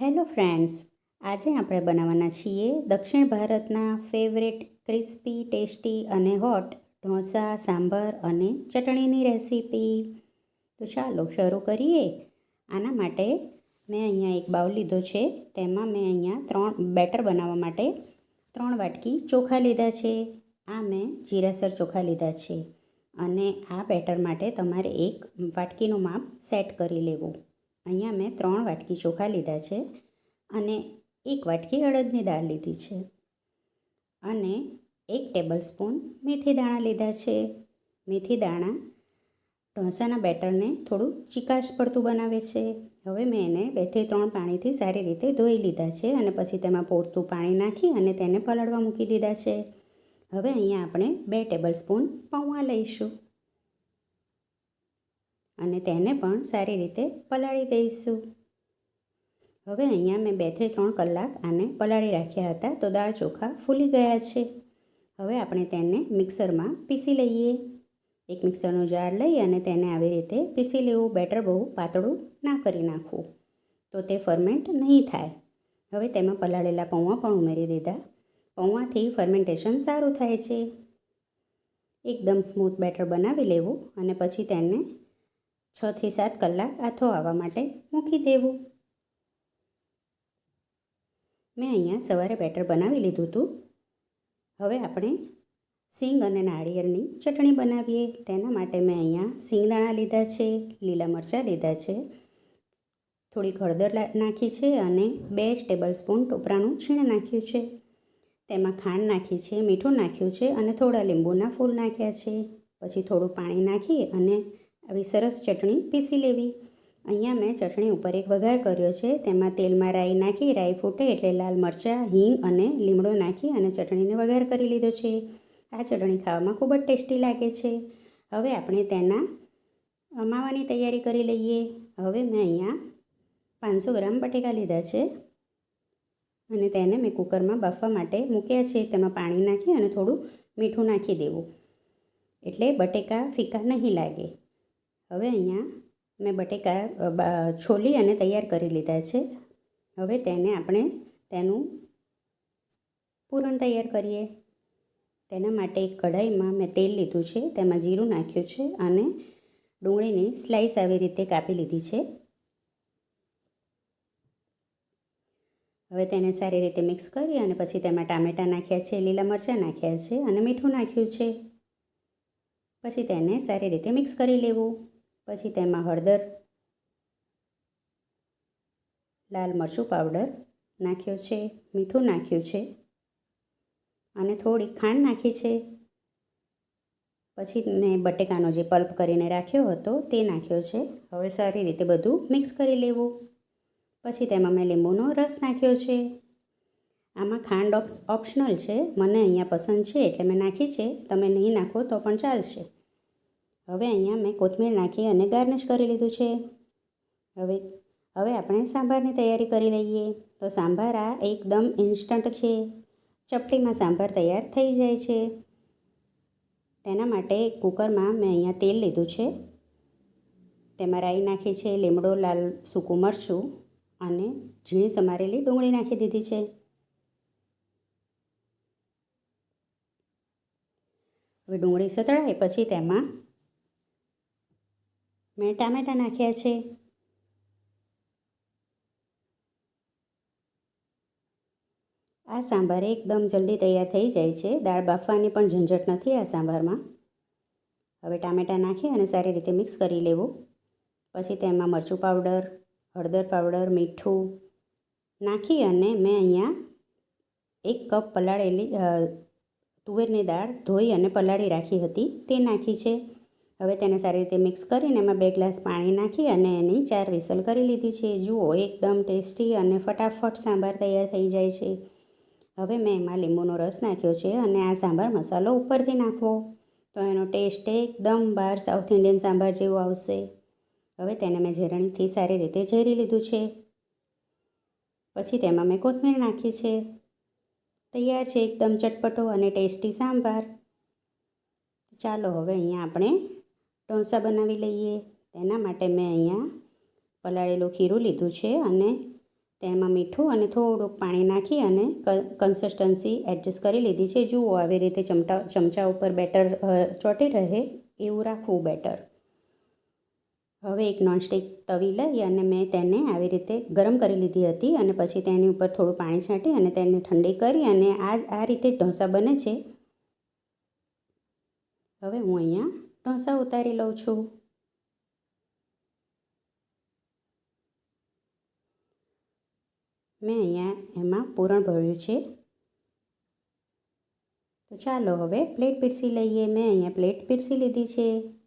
Hello friends, આજે આપણે બનાવવાના છીએ દક્ષિણ ભારતના ફેવરેટ ક્રિસ્પી, ટેસ્ટી અને હોટ ઢોસા, સાંભાર અને ચટણીની રેસીપી. તો ચાલો શરૂ કરીએ. આના માટે મેં અહીંયા એક બાઉલ લીધો છે, તેમાં મેં અહીંયા ત્રણ, બેટર બનાવવા માટે ત્રણ વાટકી ચોખા લીધા છે. આ મેં જીરાસર ચોખા લીધા છે. અને આ બેટર માટે તમારે એક વાટકીનું માપ સેટ કરી લેવું. અહીંયા મેં ત્રણ વાટકી ચોખા લીધા છે અને એક વાટકી અડદની દાળ લીધી છે. અને એક ટેબલ સ્પૂન મેથી દાણા લીધા છે. મેથી દાણા ઢોસાના બેટરને થોડું ચિકાશ પડતું બનાવે છે. હવે મેં એને બેથી ત્રણ પાણીથી સારી રીતે ધોઈ લીધા છે અને પછી તેમાં પૂરતું પાણી નાખી અને તેને પલાળવા મૂકી દીધા છે. હવે અહીંયા આપણે બે ટેબલ સ્પૂન પૌવા લઈશું. અને તેને પણ સારી રીતે પલાળી દઈશું. હવે અહીંયા મેં બેથી ત્રણ કલાક આને પલાળી રાખ્યા હતા તો દાળ ચોખા ફૂલી ગયા છે. હવે આપણે તેને મિક્સરમાં પીસી લઈએ. એક મિક્સરનો જાર લઈ અને તેને આવી રીતે પીસી લેવું. બેટર બહુ પાતળું ના કરી નાખવું. તો તે ફર્મેન્ટ નહીં થાય. હવે તેમાં પલાળેલા પૌવા પણ ઉમેરી દીધા. પૌવાથી ફર્મેન્ટેશન સારું થાય છે. એકદમ સ્મૂથ બેટર બનાવી લેવું અને પછી તેને છથી સાત કલાક આથો આવવા માટે મૂકી દેવું. મેં અહીંયા સવારે બેટર બનાવી લીધું હતું હવે આપણે સિંગ અને નાળિયેરની ચટણી બનાવીએ. તેના માટે મેં અહીંયા સિંગદાણા લીધા છે, લીલા મરચાં લીધા છે થોડીક હળદર નાખી છે અને બે ટેબલ સ્પૂન ટોપરાનું છીણ નાખ્યું છે. તેમાં ખાંડ નાખી છે, મીઠું નાખ્યું છે અને થોડા લીંબુના ફૂલ નાખ્યા છે. પછી થોડું પાણી નાખી અને આવી સરસ ચટણી પીસી લેવી. અહીંયા મેં ચટણી ઉપર એક વઘાર કર્યો છે. તેમાં તેલમાં રાઈ નાખી, રાઈ ફૂટે એટલે લાલ મરચાં, હિંગ અને લીમડો નાખી અને ચટણીને વઘાર કરી લીધો છે. આ ચટણી ખાવામાં ખૂબ જ ટેસ્ટી લાગે છે. હવે આપણે તેના અમાવાની તૈયારી કરી લઈએ. હવે મેં અહીંયા પાંચસો ગ્રામ બટેકા લીધા છે અને તેને મેં કુકરમાં બાફવા માટે મૂક્યા છે. તેમાં પાણી નાખી અને થોડું મીઠું નાખી દેવું. એટલે બટેકા ફીકા નહીં લાગે. હવે અહીંયા મેં બટેકા છોલી અને તૈયાર કરી લીધા છે. હવે તેને આપણે તેનું પૂરણ તૈયાર કરીએ. તેના માટે એક કઢાઈમાં મેં તેલ લીધું છે, તેમાં જીરું નાખ્યું છે અને ડુંગળીની સ્લાઈસ આવી રીતે કાપી લીધી છે. હવે તેને સારી રીતે મિક્સ કરી અને પછી તેમાં ટામેટાં નાખ્યા છે, લીલા મરચાં નાખ્યા છે અને મીઠું નાખ્યું છે. પછી તેને સારી રીતે મિક્સ કરી લેવું. પછી તેમાં હળદર, લાલ મરચું પાવડર નાખ્યો છે, મીઠું નાખ્યું છે અને થોડી ખાંડ નાખી છે. પછી મેં બટેકાનો જે પલ્પ કરીને રાખ્યો હતો તે નાખ્યો છે. હવે સારી રીતે બધું મિક્સ કરી લેવું. પછી તેમાં મેં લીંબુનો રસ નાખ્યો છે. આમાં ખાંડ ઓપ્શનલ છે. મને અહીંયા પસંદ છે એટલે મેં નાખી છે. તમે નહીં નાખો તો પણ ચાલશે. હવે અહીંયા મેં કોથમીર નાખી અને ગાર્નિશ કરી લીધું છે. હવે હવે આપણે સાંભારની તૈયારી કરી લઈએ. તો સાંભાર આ એકદમ ઇન્સ્ટન્ટ છે. ચપટીમાં સાંભાર તૈયાર થઈ જાય છે. તેના માટે કુકરમાં મેં અહીંયા તેલ લીધું છે. તેમાં રાઈ નાખી છે, લીમડો, લાલ સૂકું મરચું અને ઝીણી સમારેલી ડુંગળી નાખી દીધી છે. હવે ડુંગળી સતળાય પછી તેમાં મેં ટામેટાં નાખ્યા છે. આ સાંભાર એકદમ જલ્દી તૈયાર થઈ જાય છે. દાળ બાફવાની પણ ઝંઝટ નથી આ સાંભારમાં. હવે ટામેટાં નાખી અને સારી રીતે મિક્સ કરી લેવું. પછી તેમાં મરચું પાવડર, હળદર પાવડર, મીઠું નાખી અને મેં અહીંયા એક કપ પલાળેલી તુવેરની દાળ ધોઈ અને પલાળી રાખી હતી. તે નાખી છે. હવે તેને સારી રીતે મિક્સ કરીને એમાં બે ગ્લાસ પાણી નાખી અને એની ચાર વિસલ કરી લીધી છે. જુઓ, એકદમ ટેસ્ટી અને ફટાફટ સાંભાર તૈયાર થઈ જાય છે. હવે મેં એમાં લીંબુનો રસ નાખ્યો છે અને આ સાંભાર મસાલો ઉપરથી નાખવો. તો એનો ટેસ્ટ એકદમ બહાર સાઉથ ઇન્ડિયન સાંભાર જેવો આવશે. હવે તેને મેં ઝેરણીથી સારી રીતે ઝેરી લીધું છે. પછી તેમાં મેં કોથમીર નાખી છે. તૈયાર છે એકદમ ચટપટો અને ટેસ્ટી સાંભાર. ચાલો, હવે અહીંયા આપણે ઢોસા બનાવી લઈએ. તેના માટે મેં અહીંયા પલાળેલું ખીરું લીધું છે અને તેમાં મીઠું અને થોડુંક પાણી નાખી અને કન્સિસ્ટન્સી એડજસ્ટ કરી લીધી છે. જુઓ આવી રીતે ચમટા, ચમચા ઉપર બેટર ચોંટી રહે એવું રાખવું બેટર. હવે એક નોનસ્ટિક તવી લઈ અને મેં તેને આવી રીતે ગરમ કરી લીધી હતી અને પછી તેની ઉપર થોડું પાણી છાંટી અને તેને ઠંડી કરી અને આ આ રીતે ઢોસા બને છે. હવે હું અહીંયા ઢોસા ઉતારી લઉં છું. મેં અહીંયા એમાં પૂરણ ભર્યું છે. તો ચાલો હવે પ્લેટ પીરસી લઈએ. મેં અહીંયા પ્લેટ પીરસી લીધી છે.